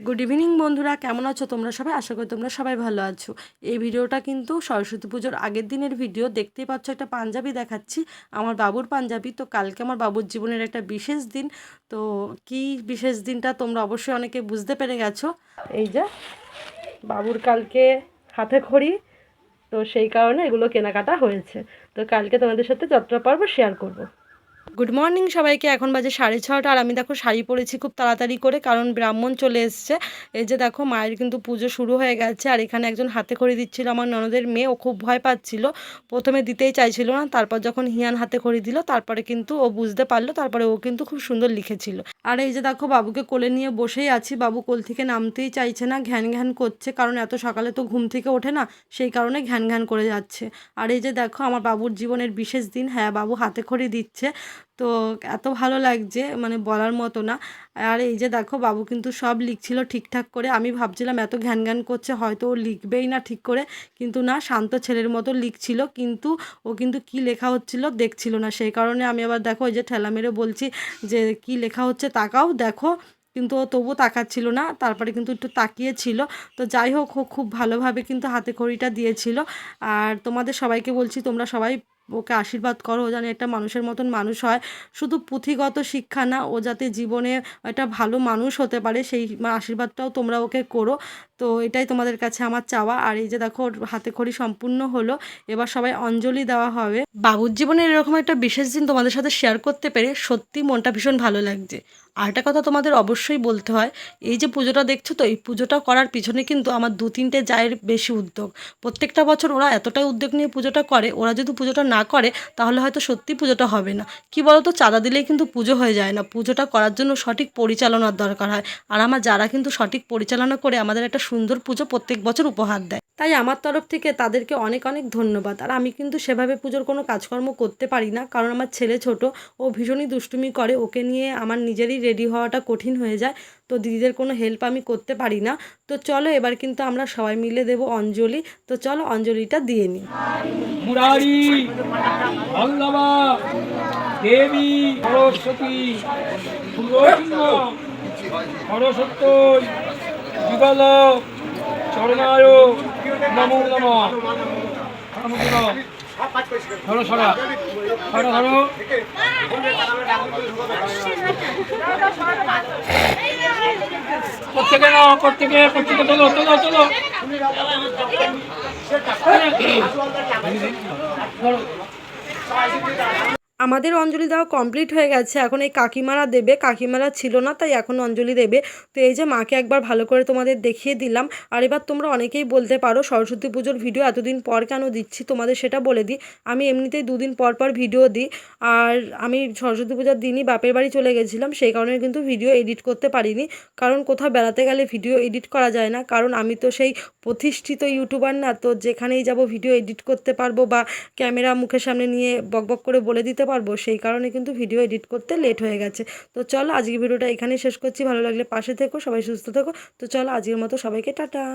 Good evening বন্ধুরা। কেমন আছো তোমরা সবাই? আশা করি তোমরা সবাই ভালো আছো। এই ভিডিওটা কিন্তু সরস্বতী পুজোর আগের দিনের ভিডিও। দেখতেই পাচ্ছ, একটা পাঞ্জাবি দেখাচ্ছি। আমার বাবুর পাঞ্জাবি। তো কালকে আমার বাবুর জীবনের একটা বিশেষ দিন। তো কি বিশেষ দিনটা তোমরা অবশ্যই অনেকে বুঝতে পেরে গেছো। এই যে, বাবুর কালকে হাতে খড়ি। তো সেই কারণে এগুলো কেনাকাটা হয়েছে। তো কালকে তোমাদের সাথে যাত্রা পর্ব শেয়ার করব। গুড মর্নিং সবাইকে, এখন বাজে সাড়ে ছটা আর আমি দেখো শাড়ি পরেছি খুব তাড়াতাড়ি করে কারণ ব্রাহ্মণ চলে এসছে। এই যে দেখো মায়ের কিন্তু পুজো শুরু হয়ে গেছে আর এখানে একজন হাতে খড়ি দিচ্ছিল আমার ননদের মেয়ে, ও খুব ভয় পাচ্ছিল। প্রথমে দিতেই চাইছিল না, তারপর যখন হিয়ান হাতে খড়ি দিল, তারপরে কিন্তু ও বুঝতে পারল, তারপরে ও কিন্তু খুব সুন্দর লিখেছিল। আর এই যে দেখো বাবুকে কোলে নিয়ে বসেই আছি, বাবু কোল থেকে নামতেই চাইছে না, ঘ্যান ঘ্যান করছে, কারণ এত সকালে তো ঘুম থেকে ওঠে না, সেই কারণে ঘ্যান ঘ্যান করে যাচ্ছে। আর এই যে দেখো আমার বাবুর জীবনের বিশেষ দিন হ্যাঁ বাবু হাতে খড়ি দিচ্ছে তো এত ভালো লাগছে মানে বলার মতো না। আর এই যে দেখো, বাবু কিন্তু সব লিখছিল ঠিকঠাক করে। আমি ভাবছিলাম এত ঘ্যান ঘ্যান করছে, হয়তো ও লিখবেই না ঠিক করে। কিন্তু না, শান্ত ছেলের মতো লিখছিল। কিন্তু ও কিন্তু কি লেখা হচ্ছিল দেখছিল না। সেই কারণে আমি আবার দেখো, ওই যে ঠেলা মেরে বলছি যে, কি লেখা হচ্ছে তাকাও, দেখো। কিন্তু ও তবুও তাকাচ্ছিল না। তারপরে কিন্তু একটু তাকিয়েছিল। তো যাই হোক খুব ভালোভাবে কিন্তু হাতে খড়িটা দিয়েছিল। আর তোমাদের সবাইকে বলছি, তোমরা সবাই ওকে আশীর্বাদ করো, ও যেন একটা মানুষের মতন মানুষ হয়। শুধু পুঁথিগত শিক্ষা না, ও যাতে জীবনে একটা ভালো মানুষ হতে পারে, সেই আশীর্বাদটাও তোমরা ওকে করো। তো এটাই তোমাদের কাছে আমার চাওয়া। আর এই যে দেখো হাতে খড়ি সম্পূর্ণ হলো, এবার সবাই অঞ্জলি দেওয়া হবে। বাবুর জীবনের এরকম একটা বিশেষ দিন তোমাদের সাথে শেয়ার করতে পেরে সত্যি মনটা ভীষণ ভালো লাগছে। আর একটা কথা তোমাদের অবশ্যই বলতে হয়, এই যে পুজোটা দেখছ তো, এই পুজোটা করার পিছনে কিন্তু আমার দু তিনটে জায়ের বেশি উদ্যোগ। প্রত্যেকটা বছর ওরা এতটাই উদ্যোগ নিয়ে পুজোটা করে, ওরা যদি পুজোটা না করে, তাহলে হয়তো সত্যি পুজোটা হবে না। কি বলতো, চাঁদা দিলেই কিন্তু পুজো হয়ে যায় না। পুজোটা করার জন্য সঠিক পরিচালনার দরকার হয়। আর আমার যারা কিন্তু সঠিক পরিচালনা করে আমাদের একটা সুন্দর পুজো প্রত্যেক বছর উপহার দেয়। তাই আমার তরফ থেকে তাদেরকে অনেক অনেক ধন্যবাদ। আর আমি কিন্তু সেভাবে পুজোর কোনো কাজকর্ম করতে পারি না, কারণ আমার ছেলে ছোট, ও ভীষণই দুষ্টুমি করে, ওকে নিয়ে আমার নিজেরই রেডি হওয়াটা কঠিন হয়ে যায়, তো দিদিদের কোনো হেল্প আমি করতে পারি না। তো চলো এবার কিন্তু আমরা সবাই মিলে দেব অঞ্জলি, তো চলো অঞ্জলিটা দিয়ে নিই। সরস্বতী নমো নম ধরো সরা ধরো ধরো প্রত্যেকে নাও প্রত্যেকে প্রত্যেকে তোলো তোলো তোলো ধরো। আমাদের অঞ্জলি দেওয়া কমপ্লিট হয়ে গেছে। এখন এই কাকিমারা দেবে। কাকিমারা ছিল না, তাই এখন অঞ্জলি দেবে। তো এই যে মাকে একবার ভালো করে তোমাদের দেখিয়ে দিলাম। আর এবার তোমরা অনেকেই বলতে পারো, সরস্বতী পুজোর ভিডিও এতদিন পর কেন দিচ্ছি? তোমাদের সেটা বলে দিই। আমি এমনিতেই দুদিন পর পর ভিডিও দিই। আর আমি সরস্বতী পূজার দিনই বাপের বাড়ি চলে গেছিলাম। সেই কারণে কিন্তু ভিডিও এডিট করতে পারিনি। কারণ কোথাও বেড়াতে গেলে ভিডিও এডিট করা যায় না। কারণ আমি তো সেই প্রতিষ্ঠিত ইউটিউবার না। তো যেখানেই যাব ভিডিও এডিট করতে পারব বা ক্যামেরা মুখের সামনে নিয়ে বকবক করে বলে দিতে পারব, সেই কারণে কিন্তু ভিডিও এডিট করতে লেট হয়ে গেছে। তো চলো আজকের ভিডিওটা এখানেই শেষ করছি। ভালো লাগলে পাশে থেকো, সবাই সুস্থ থেকো। তো চলো আজকের মতো সবাইকে টাটা।